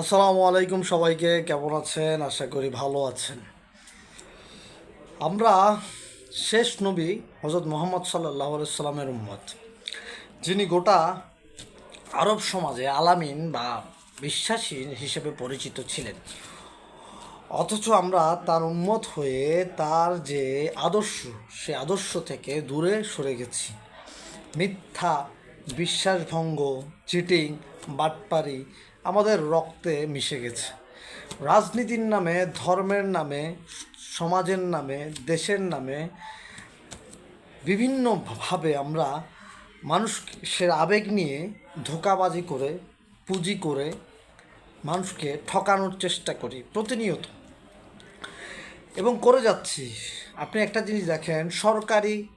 আসসালামু আলাইকুম সবাইকে, কেমন আছেন? আশা করি ভালো আছেন। আমরা শেষ নবী হজরত মোহাম্মদ সাল্লাহ সাল্লামের উম্মত, যিনি গোটা আরব সমাজে আলামিন বা বিশ্বাসী হিসেবে পরিচিত ছিলেন। অথচ আমরা তার উন্মত হয়ে তার যে আদর্শ, সে আদর্শ থেকে দূরে সরে গেছি। মিথ্যা, বিশ্বাসভঙ্গ চিটিং বাটপারি আমাদের রক্তে মিশে গেছে। রাজনীতির নামে, ধর্মের নামে, সমাজের নামে, দেশের নামে বিভিন্নভাবে আমরা মানুষের আবেগ নিয়ে ধোকাবাজি করে, পুঁজি করে মানুষকে ঠকানোর চেষ্টা করি প্রতিনিয়ত। এবং করে যাচ্ছি। আপনি একটা জিনিস দেখেন, সরকারি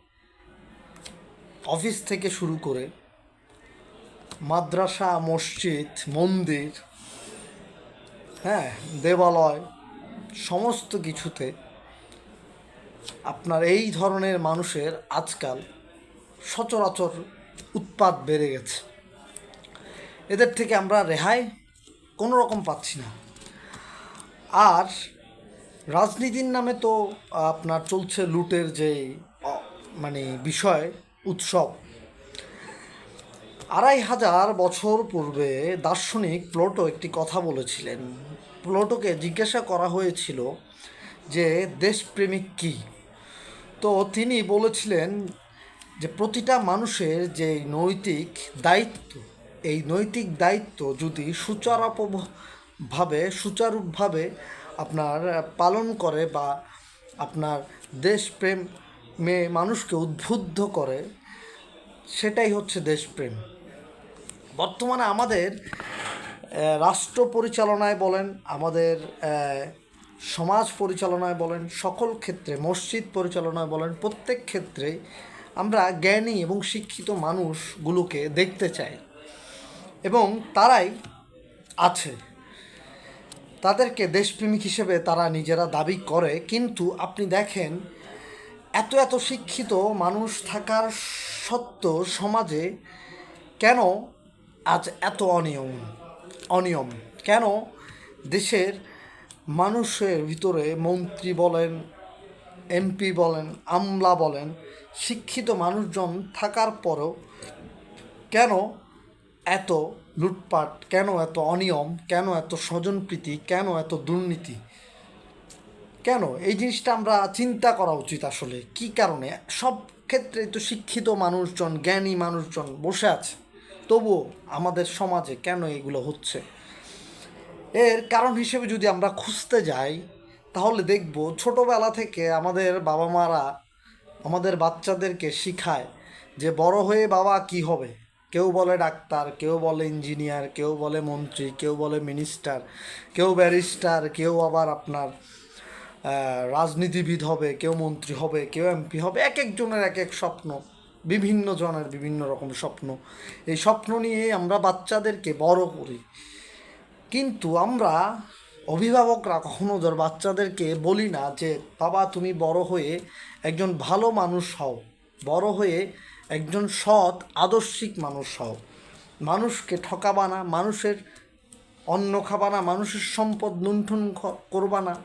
অফিস থেকে শুরু করে মাদ্রাসা, মসজিদ, মন্দির হ্যাঁ দেবালয়, সমস্ত কিছুতে আপনার এই ধরনের মানুষের আজকাল সচরাচর উৎপাত বেড়ে গেছে। এদের থেকে আমরা রেহাই কোনো রকম পাচ্ছি না। আর রাজনীতির নামে তো আপনার চলছে লুটের যে মানে বিষয়, উৎসব আড়াই হাজার বছর পূর্বে দার্শনিক প্লোটো একটি কথা বলেছিলেন। প্লোটোকে জিজ্ঞাসা করা হয়েছিল যে, দেশপ্রেমিক কী? তো তিনি বলেছিলেন যে, প্রতিটা মানুষের যে নৈতিক দায়িত্ব, এই নৈতিক দায়িত্ব যদি সুচারুভাবে সুচারুভাবে আপনার পালন করে বা আপনার দেশপ্রেম মে মানুষকে উদ্বুদ্ধ করে, সেটাই হচ্ছে দেশপ্রেম। বর্তমানে আমাদের রাষ্ট্র পরিচালনায় বলেন, আমাদের সমাজ পরিচালনায় বলেন, সকল ক্ষেত্রে, মসজিদ পরিচালনায় বলেন, প্রত্যেক ক্ষেত্রে আমরা জ্ঞানী এবং শিক্ষিত মানুষগুলোকে দেখতে চাই। এবং তারাই আছে। তাদেরকে দেশপ্রেমিক হিসেবে তারা নিজেরা দাবি করে, কিন্তু আপনি দেখেন, এত এত শিক্ষিত মানুষ থাকার সত্ত্বেও সমাজে কেন আজ এত অনিয়ম অনিয়ম। কেন? দেশের মানুষের ভিতরে মন্ত্রী বলেন, এমপি বলেন, আমলা বলেন, শিক্ষিত মানুষজন থাকার পরেও কেন এত লুটপাট, কেন এত অনিয়ম, কেন এত স্বজনপ্রীতি, কেন এত দুর্নীতি? কেন? এই জিনিসটা আমরা চিন্তা করা উচিত আসলে। কি কারণে? সব ক্ষেত্রে তো শিক্ষিত মানুষজন, জ্ঞানী মানুষজন বসে আছে। তবুও আমাদের সমাজে কেন এগুলো হচ্ছে? এর কারণ হিসেবে যদি আমরা খুঁজতে যাই, তাহলে দেখব ছোটোবেলা থেকে আমাদের বাবা মারা আমাদের বাচ্চাদেরকে শিখায় যে বড় হয়ে বাবা কি হবে। কেউ বলে ডাক্তার, কেউ বলে ইঞ্জিনিয়ার, কেউ বলে মন্ত্রী, কেউ বলে মিনিস্টার, কেউ ব্যারিস্টার, কেউ আবার আপনার রাজনীতিবিদ হবে, কেউ মন্ত্রী হবে, কেউ এমপি হবে এক একজনের এক এক স্বপ্ন। বিভিন্ন জনের বিভিন্ন রকম স্বপ্ন। এই স্বপ্ন নিয়ে আমরা বাচ্চাদেরকে বড় করি। কিন্তু আমরা অভিভাবকরা কখনো ধর বাচ্চাদেরকে বলি না যে, বাবা, তুমি বড় হয়ে একজন ভালো মানুষ হও। বড় হয়ে একজন সৎ, আদর্শিক মানুষ হও। মানুষকে ঠকাবা না মানুষের অন্ন খাবা না মানুষের সম্পদ লুণ্ঠন করবা না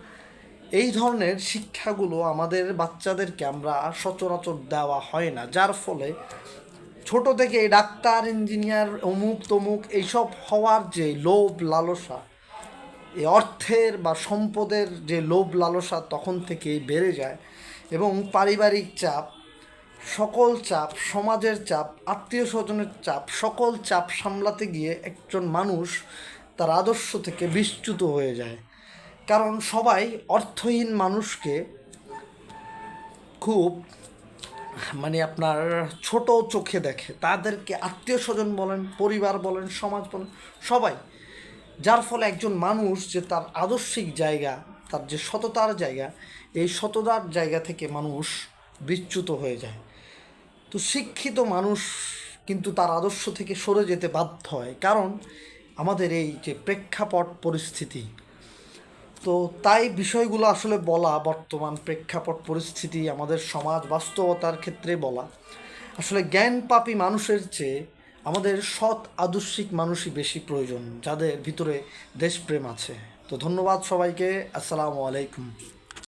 এই ধরনের শিক্ষাগুলো আমাদের বাচ্চাদেরকে আমরা সচরাচর দেওয়া হয় না, যার ফলে ছোট থেকে ডাক্তার, ইঞ্জিনিয়ার, অমুক তমুক এইসব হওয়ার যে লোভ লালসা, এই অর্থের বা সম্পদের যে লোভ লালসা তখন থেকেই বেড়ে যায় এবং পারিবারিক চাপ, সকল চাপ, সমাজের চাপ, আত্মীয় স্বজনের চাপ, সকল চাপ সামলাতে গিয়ে একজন মানুষ তার আদর্শ থেকে বিচ্যুত হয়ে যায়। কারণ সবাই অর্থহীন মানুষকে খুব মানে আপনার ছোট চোখে দেখে। তাদেরকে আত্মীয় স্বজন বলেন, পরিবার বলেন, সমাজ বলেন, সবাই। যার ফলে একজন মানুষ যে তার আদর্শিক জায়গা, তার যে সততার জায়গা, এই সততার জায়গা থেকে মানুষ বিচ্যুত হয়ে যায়। তো শিক্ষিত মানুষ কিন্তু তার আদর্শ থেকে সরে যেতে বাধ্য হয়। কারণ আমাদের এই যে প্রেক্ষাপট পরিস্থিতি তো তাই বিষয়গুলো আসলে বলা বর্তমান প্রেক্ষাপট পরিস্থিতি, আমাদের সমাজ বাস্তবতার ক্ষেত্রে বলা। আসলে জ্ঞান পাপী মানুষের চেয়ে আমাদের সৎ, আদর্শিক মানুষই বেশি প্রয়োজন, যাদের ভিতরে দেশপ্রেম আছে। তো ধন্যবাদ সবাইকে, আসসালামু আলাইকুম।